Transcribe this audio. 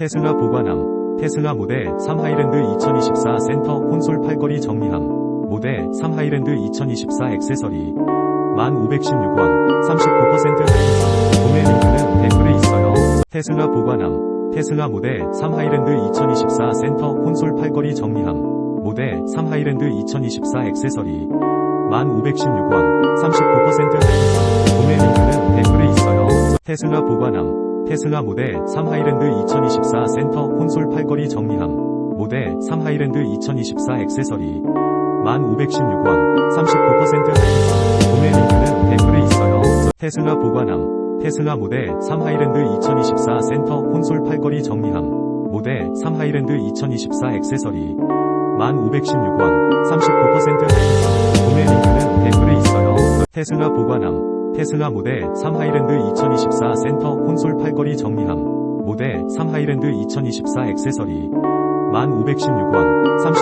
테슬라 보관함, 테슬라 모델 3 하이랜드 2024 센터 콘솔 팔걸이 정리함, 모델 3 하이랜드 2024 액세서리 1516원 39% 할인 구매 링크는 댓글에 있어요. 테슬라 보관함, 테슬라 모델 3 하이랜드 2024 센터 콘솔 팔걸이 정리함, 모델 3 하이랜드 2024 액세서리 1516원 39% 할인 구매 링크는 댓글에 있어요. 테슬라 보관함, 테슬라 모델 3 하이랜드 2024 센터 콘솔 팔걸이 정리함, 모델 3 하이랜드 2024 액세서리. 1516원 39% 할인 구매 링크는 댓글에 있어요. 테슬라 보관함, 테슬라 모델 3 하이랜드 2024 센터 콘솔 팔걸이 정리함, 모델 3 하이랜드 2024 액세서리. 1516원 39% 할인 구매 링크는 댓글에 있어요. 테슬라 보관함, 테슬라 모델 3 하이랜드 2024 센터 콘솔 팔걸이 정리함, 모델 3 하이랜드 2024 액세서리. 1516원 39%